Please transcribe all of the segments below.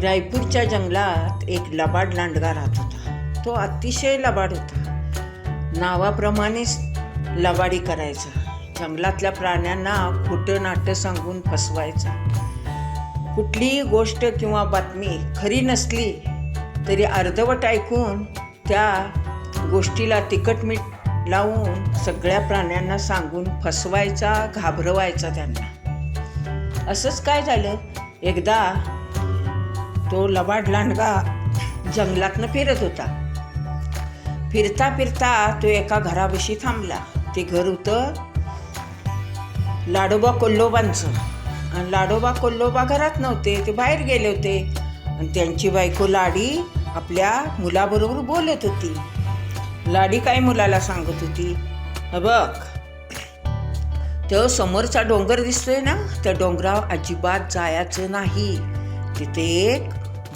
रायपूरच्या जंगलात एक लबाड लांडगा राहत होता. तो अतिशय लबाड होता. नावाप्रमाणेच लबाडी करायचा. जंगलातल्या प्राण्यांना खोटं नाटं सांगून फसवायचा. कुठलीही गोष्ट किंवा बातमी खरी नसली तरी अर्धवट ऐकून त्या गोष्टीला तिखट मीठ लावून सगळ्या प्राण्यांना सांगून फसवायचा घाबरवायचा त्यांना. असंच काय झालं? एकदा तो लबाड लांडगा जंगलातनं फिरत होता. फिरता फिरता तो एका घरापाशी थांबला. ते घर होतं लाडोबा कोल्लोबांचं. आणि लाडोबा कोल्लोबा घरात नव्हते ते बाहेर गेले होते. आणि त्यांची बायको लाडी आपल्या मुलाबरोबर बोलत होती. लाडी काय मुलाला सांगत होती? बघ. तो समोरचा डोंगर दिसतोय ना? त्या डोंगरावर अजिबात जायचं नाही. तिथे एक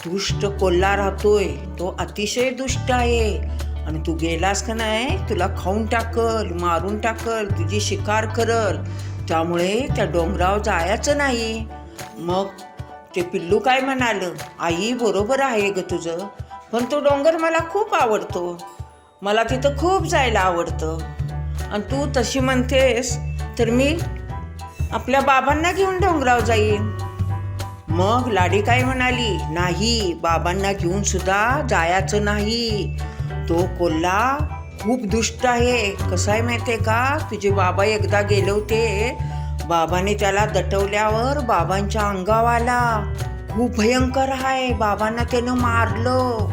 दुष्ट कोल्हा राहतोय तो अतिशय दुष्ट आहे. आणि तू गेलास का नाही तुला खाऊन टाकल मारून टाकल तुझी शिकार करल. त्यामुळे त्या डोंगरावर जायचं नाही. मग ते पिल्लू काय म्हणालं? आई बरोबर आहे ग तुझं पण तो डोंगर मला खूप आवडतो. मला तिथं खूप जायला आवडतं. आणि तू तशी म्हणतेस तर मी आपल्या बाबांना घेऊन डोंगरावर जाईन. मग लाडी काय म्हणाली? नाही बाबांना घेऊन सुद्धा जायचं नाही. तो कोल्हा खूप दुष्ट आहे. कसं आहे माहिती आहे का? तुझे बाबा एकदा गेले होते. बाबाने त्याला दटवल्यावर बाबांच्या अंगावर आला खूप भयंकर आहे. बाबांना त्यानं मारलं.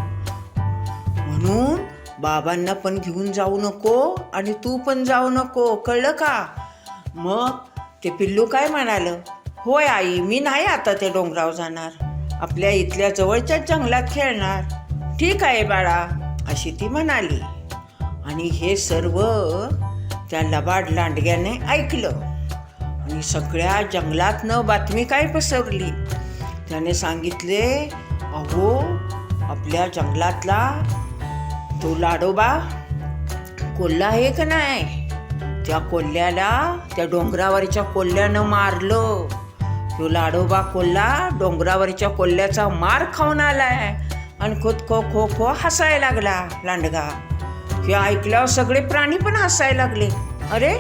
म्हणून बाबांना पण घेऊन जाऊ नको आणि तू पण जाऊ नको. कळलं का? मग ते पिल्लू काय म्हणालं? होय आई मी नाही आता ते डोंगरावर जाणार. आपल्या इथल्या जवळच्याच जंगलात खेळणार. ठीक आहे बाळा अशी ती म्हणाली. आणि हे सर्व त्या लबाड लांडग्याने ऐकलं. आणि सगळ्या जंगलातनं बातमी काय पसरली? त्याने सांगितले अहो आपल्या जंगलातला तो लाडोबा कोल्हा आहे का नाही? त्या कोल्ह्याला त्या डोंगरावरच्या कोल्ह्यानं मारलं. तो लाडोबा कोल्हा डोंगरावरच्या कोल्ह्याचा मार खाऊन आलाय. आणि खोत खो खो खो हसायला लागला लांडगा. हे ऐकल्यावर सगळे प्राणी पण हसायला लागले. अरे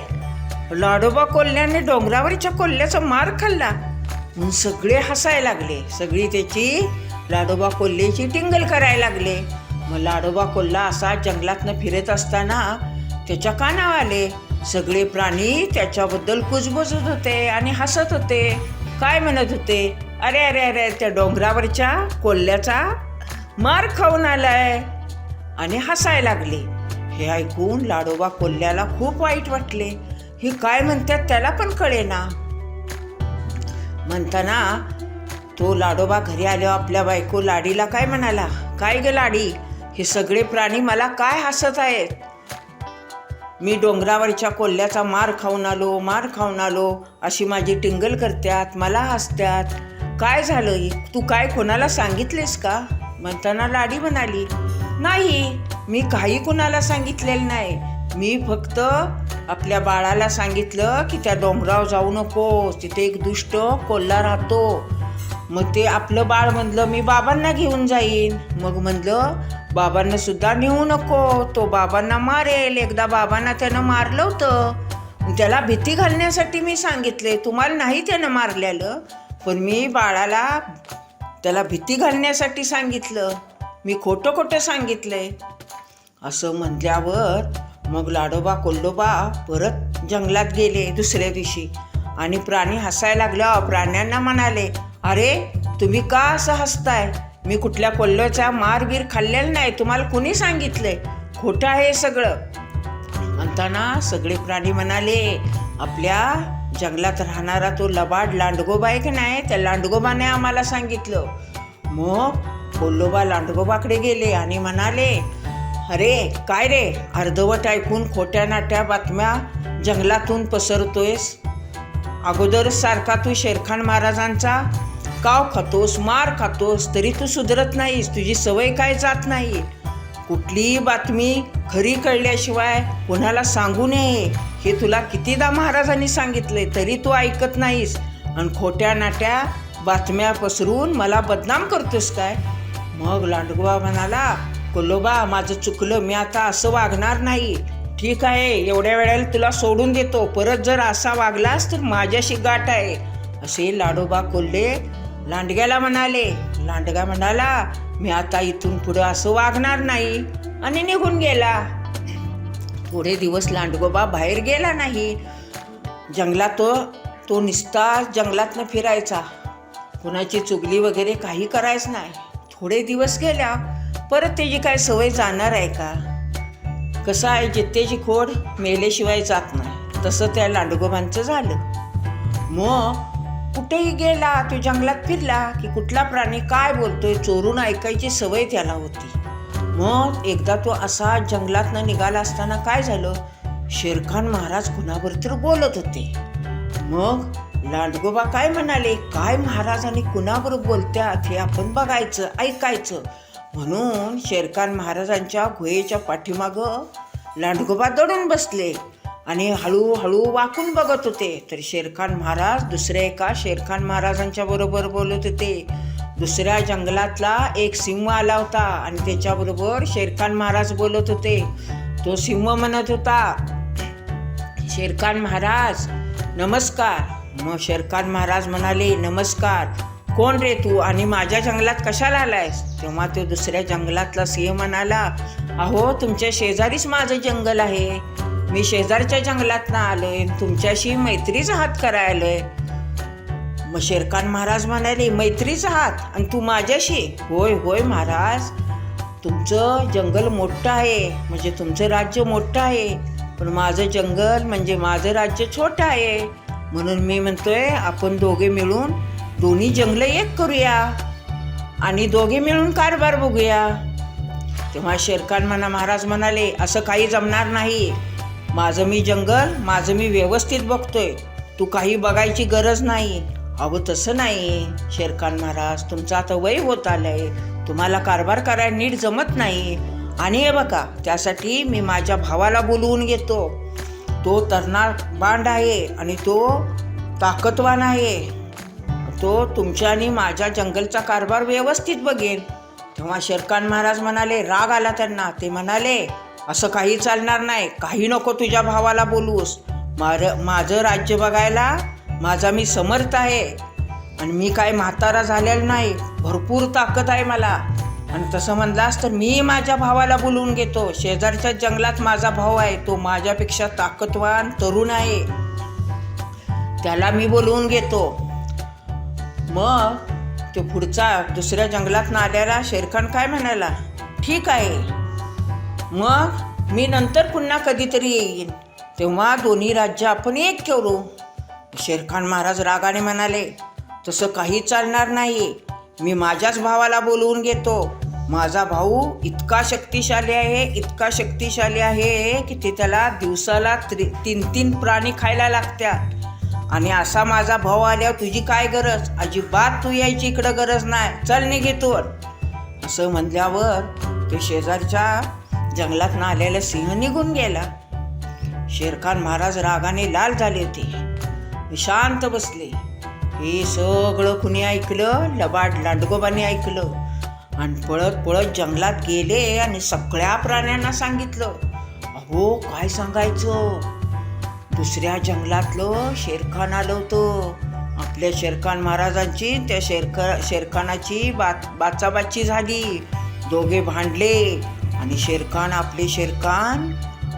लाडोबा कोल्ह्याने डोंगरावरच्या कोल्ह्याचा मार खाल्ला. म्हणून सगळे हसायला लागले. सगळी त्याची लाडोबा कोल्ह्याची टिंगल करायला लागले. मग लाडोबा कोल्हा असा जंगलातनं फिरत असताना त्याच्या कानावर आले. सगळे प्राणी त्याच्याबद्दल कुजबुजत होते आणि हसत होते. काय म्हणत होते? अरे अरे अरे त्या डोंगरावरच्या कोल्ह्याचा मार खाऊन आलाय. आणि हसायला लागले. हे ऐकून लाडोबा कोल्ह्याला खूप वाईट वाटले. हे काय म्हणतात त्याला पण कळेना. म्हणताना तो लाडोबा घरी आल्यावर आपल्या बायको लाडीला काय म्हणाला? काय ग लाडी? हे सगळे प्राणी मला काय हसत आहेत? मी डोंगरावरच्या कोल्ह्याचा मार खाऊन आलो मार खाऊन आलो. अशी माझी टिंगल करत्यात मला हसत्यात. काय झालं तू काय कोणाला सांगितलेस का? म्हणताना लाडी म्हणाली नाही मी काही कुणाला सांगितलेलं नाही. मी फक्त आपल्या बाळाला सांगितलं की त्या डोंगरावर जाऊ नको तिथे एक दुष्ट कोल्हा राहतो. मग ते आपलं बाळ म्हणलं मी बाबांना घेऊन जाईन. मग म्हणलं बाबांना सुद्धा नेऊ नको. तो बाबांना मारेल. एकदा बाबांना त्यानं मारलं होतं. त्याला भीती घालण्यासाठी मी सांगितले तुम्हाला नाही त्यानं मारलेलं पण मी बाळाला त्याला भीती घालण्यासाठी सांगितलं. मी खोटं खोटं सांगितलंय. असं म्हटल्यावर मग लाडोबा कोल्डोबा परत जंगलात गेले दुसऱ्या दिवशी. आणि प्राणी हसायला लागलं प्राण्यांना म्हणाले अरे तुम्ही का असं हसताय? मी कुठल्या कोल्ह्याचा मारबीर खाल्लेला नाही तुम्हाला कुणी सांगितलंय? खोटं आहे सगळं. म्हणताना सगळे प्राणी म्हणाले आपल्या जंगलात राहणारा तो लबाड लांडगोबा आहे की नाही त्या लांडगोबाने आम्हाला सांगितलं. मग कोल्लोबा लांडगोबाकडे गेले आणि म्हणाले अरे काय रे अर्धवट ऐकून खोट्या नाट्या बातम्या जंगलातून पसरतोयस? अगोदर सारखा तू शेरखान महाराजांचा काव खातोस मार खातोस तरी तू सुधरत नाहीस तुझी सवय काय जात नाही. कुठलीही बातमी खरी कळल्याशिवाय कोणाला सांगू नये. हे तुला कितीदा महाराजांनी सांगितले तरी तू ऐकत नाहीस. आणि खोट्या नाट्या बातम्या पसरून मला बदनाम करतोस काय? मग लांडगोबा म्हणाला कोलोबा माझं चुकलं मी आता असं वागणार नाही. ठीक आहे एवढ्या वेळेला तुला सोडून देतो. परत जर असा वागलास तर माझ्याशी गाठ आहे. असे लाडोबा कोल्हे लांडग्याला म्हणाले लांडगा म्हणाला मी आता इथून पुढं असं वागणार नाही. आणि निघून गेला. थोडे दिवस लांडगोबा बाहेर गेला नाही. जंगलात तो तो निस्ता जंगलातनं फिरायचा. कुणाची चुगली वगैरे काही करायच नाही. थोडे दिवस गेल्या परत त्याची काय सवय जाणार आहे का? कसं आहे जित्तेची खोड? मेल्याशिवाय जात नाही. तसं त्या लांडगोबांचं झालं. मग कुठेही गेला तो जंगलात फिरला की कुठला प्राणी काय बोलतोय चोरून ऐकायची सवय त्याला होती. मग एकदा तो असा जंगलातनं निघाला असताना काय झालं? शेरखान महाराज कुणावर तर बोलत होते. मग लांडगोबा काय म्हणाले? काय महाराज आणि कुणावर बोलत्यात हे आपण बघायचं ऐकायचं. म्हणून शेरखान महाराजांच्या गुहेच्या पाठीमागं लांडगोबा दडून बसले. आणि हळूहळू वाकून बघत होते. तर शेरखान महाराज दुसऱ्या एका शेरखान महाराजांच्या बरोबर बोलत होते. दुसऱ्या जंगलातला एक सिंह आला होता आणि त्याच्याबरोबर शेरखान महाराज बोलत होते. तो सिंह म्हणत होता शेरखान महाराज नमस्कार. मग शेरखान महाराज म्हणाले नमस्कार. कोण रे तू आणि माझ्या जंगलात कशाला आलायस? तेव्हा तो दुसऱ्या जंगलातला सिंह म्हणाला अहो तुमच्या शेजारीच माझं जंगल आहे. मी शेजारच्या जंगलात ना आलोय तुमच्याशी मैत्रीचा हात करायलोय. मग शेरखान महाराज म्हणाले मैत्रीचा हात आणि तू माझ्याशी. होय होय महाराज. तुमचं जंगल मोठं आहे म्हणजे तुमचं राज्य मोठं आहे पण माझं जंगल म्हणजे माझं राज्य छोटं आहे. म्हणून मी म्हणतोय आपण दोघे मिळून दोन्ही जंगलं एक करूया आणि दोघे मिळून कारभार बघूया. तेव्हा शेरखान म्हणा महाराज म्हणाले असं काही जमणार नाही. माझं मी जंगल माझं मी व्यवस्थित बघतोय. तू काही बघायची गरज नाही. अहो तसं नाही. शेरखान महाराज तुमचं आता वय होत आलंय. तुम्हाला कारभार करायला नीट जमत नाही. आणि हे बघा त्यासाठी मी माझ्या भावाला बोलवून घेतो. तो तरणार बांड आहे आणि तो ताकदवान आहे. तो तुमच्या आणि माझ्या जंगलचा कारभार व्यवस्थित बघेल. तेव्हा शेरखान महाराज म्हणाले राग आला त्यांना. ते म्हणाले असं काही चालणार नाही. काही नको तुझ्या भावाला बोलूस. मार माझं राज्य बघायला माझा मी समर्थ आहे. आणि मी काय म्हातारा झालेला नाही. भरपूर ताकद आहे मला. आणि तसं म्हणलास तर मी माझ्या भावाला बोलवून घेतो. शेजारच्या जंगलात माझा भाऊ आहे. तो माझ्यापेक्षा ताकदवान तरुण आहे. त्याला मी बोलवून घेतो. मग तो पुढचा दुसऱ्या जंगलात आलेला शेरखान काय म्हणाला? ठीक आहे. मग मी नंतर पुन्हा कधीतरी येईन. तेव्हा दोन्ही राज्य आपण एक करू शेरखान महाराज रागाने म्हणाले तसं काही चालणार नाही मी माझ्याच भावाला बोलवून घेतो. माझा भाऊ इतका शक्तिशाली आहे इतका शक्तिशाली आहे की ते त्याला दिवसाला त्रि तीन तीन प्राणी खायला लागतात. आणि असा माझा भाऊ आल्यावर तुझी काय गरज? अजिबात तू यायची इकडं गरज नाही. चल निघेतून असं म्हणल्यावर ते शेजारच्या जंगलात ना आलेला सिंह निघून गेला. शेरखान महाराज रागाने लाल झाले होते. शांत बसले. हे सगळं कुणी ऐकलं? लबाड लांडगोबाने ऐकलं. आणि पळत पळत जंगलात गेले आणि सगळ्या प्राण्यांना सांगितलं. अहो काय सांगायचं? दुसऱ्या जंगलातलं शेरखान आलं होतं. आपल्या शेरखान महाराजांची त्या शेरखा शेरखानाची बात बाचाबाची झाली. दोघे भांडले. आणि शेरखान आपले शेरखान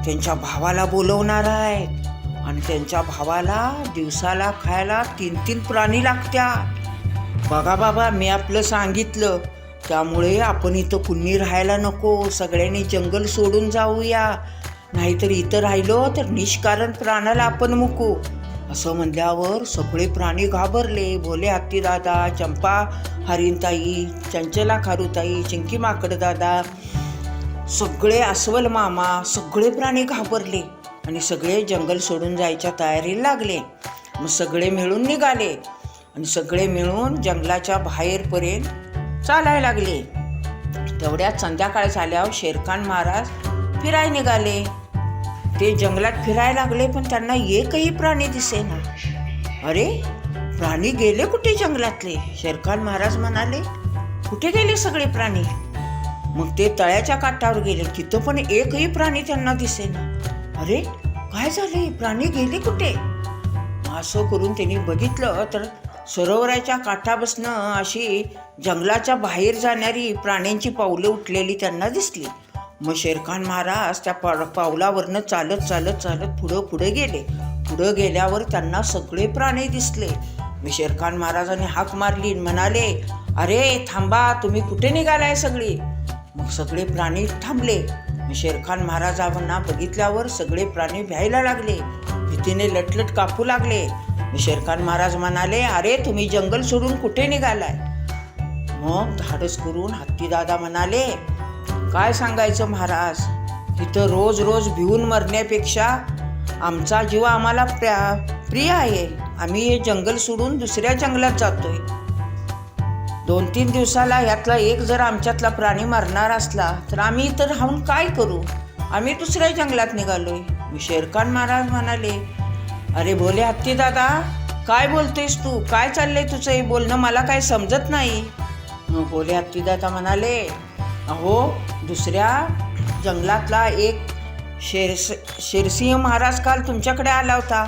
त्यांच्या भावाला बोलवणार आहेत. आणि त्यांच्या भावाला दिवसाला खायला तीन तीन प्राणी लागतात. बघा बाबा मी आपलं सांगितलं. त्यामुळे आपण इथं कुणी राहायला नको. सगळ्यांनी जंगल सोडून जाऊया. नाहीतर इथं राहिलो तर निष्कारण प्राणाला आपण मुकू. असं म्हणल्यावर सगळे प्राणी घाबरले. भोले हत्ती दादा चंपा हरिणताई चंचला खारुताई चिंकी माकड दादा सगळे अस्वल मामा सगळे प्राणी घाबरले आणि सगळे जंगल सोडून जायच्या तयारीला लागले. मग सगळे मिळून निघाले आणि सगळे मिळून जंगलाच्या बाहेरपर्यंत चालायला लागले. तेवढ्यात संध्याकाळ झाल्यावर शेरखान महाराज फिराय निघाले. ते जंगलात फिरायला लागले पण त्यांना एकही प्राणी दिसेना. अरे प्राणी गेले कुठे जंगलातले? शेरखान महाराज म्हणाले कुठे गेले सगळे प्राणी? मग ते तळ्याच्या काठावर गेले. तिथं पण एकही प्राणी त्यांना दिसेना. अरे काय झाले? प्राणी गेले कुठे? असं करून त्यांनी बघितलं तर सरोवराच्या काठापासनं अशी जंगलाच्या बाहेर जाणारी प्राण्यांची पावलं उठलेली त्यांना दिसली. मग शेरखान महाराज त्या पा पावलावरनं चालत चालत चालत पुढं पुढे गेले. पुढं गेल्यावर त्यांना सगळे प्राणी दिसले. मी शेरखान महाराजांनी हाक मारली म्हणाले अरे थांबा तुम्ही कुठे निघालाय सगळी? मग सगळे प्राणी थांबले. शेरखान महाराजांना बघितल्यावर सगळे प्राणी भ्यायला लागले. भीतीने लटलट कापू लागले. शेरखान महाराज म्हणाले अरे तुम्ही जंगल सोडून कुठे निघालाय? मग धाडस करून हत्तीदादा म्हणाले काय सांगायचं महाराज? तिथं रोज रोज भिवून मरण्यापेक्षा आमचा जीव आम्हाला प्रिय आहे. आम्ही हे जंगल सोडून दुसऱ्या जंगलात जातोय. दोन तीन दिवसाला यातला एक जर आमच्यातला प्राणी मरणार असला तर आम्ही इतर राहून काय करू? आम्ही दुसऱ्या जंगलात निघालोय. मी शेरखान महाराज म्हणाले अरे भोले हत्ती दादा काय बोलतेस तू? काय चाललंय तुझं? हे बोलणं मला काय समजत नाही. मग भोले हत्ती दादा म्हणाले अहो दुसऱ्या जंगलातला एक शेरस शेरसिंह महाराज काल तुमच्याकडे आला होता.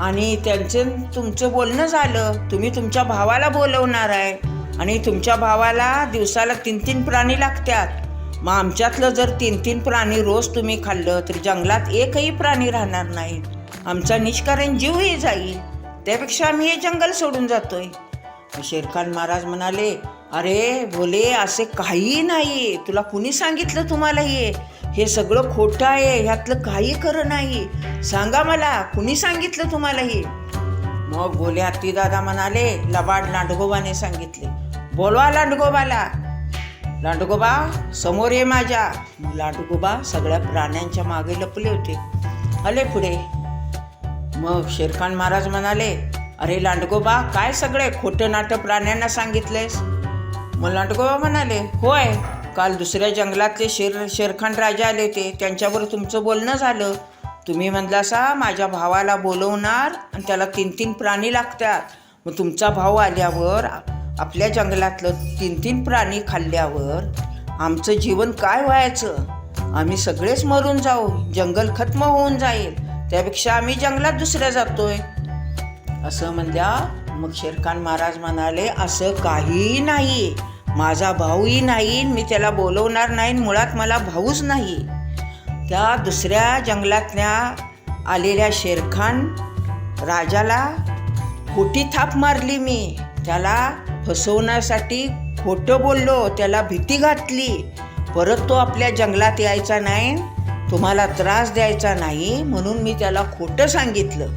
आणि त्यांचं तुमचं बोलणं झालं. तुम्ही तुमच्या भावाला बोलवणार आहे. आणि तुमच्या भावाला दिवसाला तीन तीन प्राणी लागतात. मग आमच्यातलं जर तीन तीन प्राणी रोज तुम्ही खाल्लं तर जंगलात एकही प्राणी राहणार नाही. आमचा निष्कारण जीवही जाईल. त्यापेक्षा आम्ही हे जंगल सोडून जातोय. शेरखान महाराज म्हणाले अरे भोले असे काही नाही. तुला कुणी सांगितलं तुम्हाला हे? हे सगळं खोटं आहे. ह्यातलं काही खरं नाही. सांगा मला कुणी सांगितलं तुम्हाला हे? मग बोले हत्ती दादा म्हणाले लबाड लांडगोबाने सांगितले. बोलवा लांडगोबाला. लांडगोबा समोर ये माझ्या. मग लांडगोबा सगळ्या प्राण्यांच्या मागे लपले होते. आले पुढे. मग शेरखान महाराज म्हणाले अरे लांडगोबा काय सगळे खोटं नाटं प्राण्यांना सांगितलेस? मग लांडगोबा म्हणाले होय काल दुसऱ्या जंगलातले शेर शेरखान राजा आले होते. त्यांच्यावर तुमचं बोलणं झालं. तुम्ही म्हणलासा माझ्या भावाला बोलवणार आणि त्याला तीन तीन प्राणी लागतात. मग तुमचा भाऊ आल्यावर आपल्या जंगलातलं तीन तीन प्राणी खाल्ल्यावर आमचं जीवन काय व्हायचं? आम्ही सगळेच मरून जाऊ. जंगल खत्म होऊन जाईल. त्यापेक्षा आम्ही जंगलात दुसऱ्या जातोय. असं म्हणल्या मग शेरखान महाराज म्हणाले असं काहीही नाही. माझा भाऊही नाही मी त्याला बोलवणार नाही मुळात मला भाऊच नाही. त्या दुसऱ्या जंगलातल्या आलेल्या शेरखान राजाला खोटी थाप मारली मी. त्याला फसवण्यासाठी खोटं बोललो त्याला भीती घातली. परत तो आपल्या जंगलात यायचा नाही तुम्हाला त्रास द्यायचा नाही म्हणून मी त्याला खोटं सांगितलं.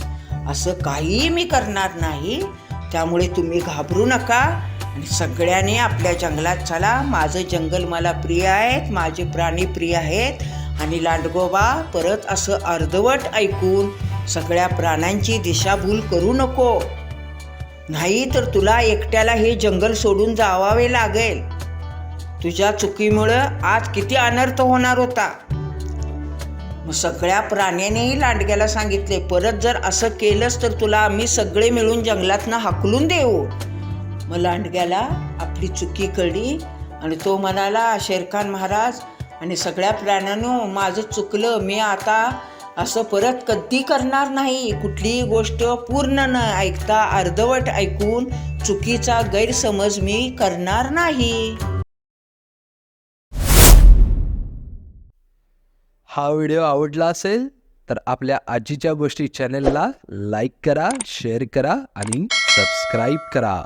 असं काहीही मी करणार नाही त्यामुळे तुम्ही घाबरू नका आणि सगळ्याने आपल्या जंगलात चला. माझं जंगल मला प्रिय आहेत माझे प्राणी प्रिय आहेत आणि लांडगोबा परत असं अर्धवट ऐकून सगळ्या प्राण्यांची दिशाभूल करू नको. नाही तर तुला एकट्याला हे जंगल सोडून जावावे लागेल. तुझ्या चुकीमुळं आज किती अनर्थ होणार होता. मग सगळ्या प्राण्यांनीही लांडग्याला सांगितले परत जर असं केलंस तर तुला आम्ही सगळे मिळून जंगलातनं हाकलून देऊ. मग लांडग्याला आपली चुकी कळली आणि तो म्हणाला शेरखान महाराज आणि सगळ्या प्राण्यांनो माझं चुकलं. मी आता असं परत कधी करणार नाही. कुठलीही गोष्ट पूर्ण न ऐकता अर्धवट ऐकून चुकीचा गैरसमज मी करणार नाही. हा व्हिडिओ आवडला असेल तर आपल्या आजीच्या गोष्टी चॅनेलला लाईक करा शेअर करा आणि सबस्क्राईब करा.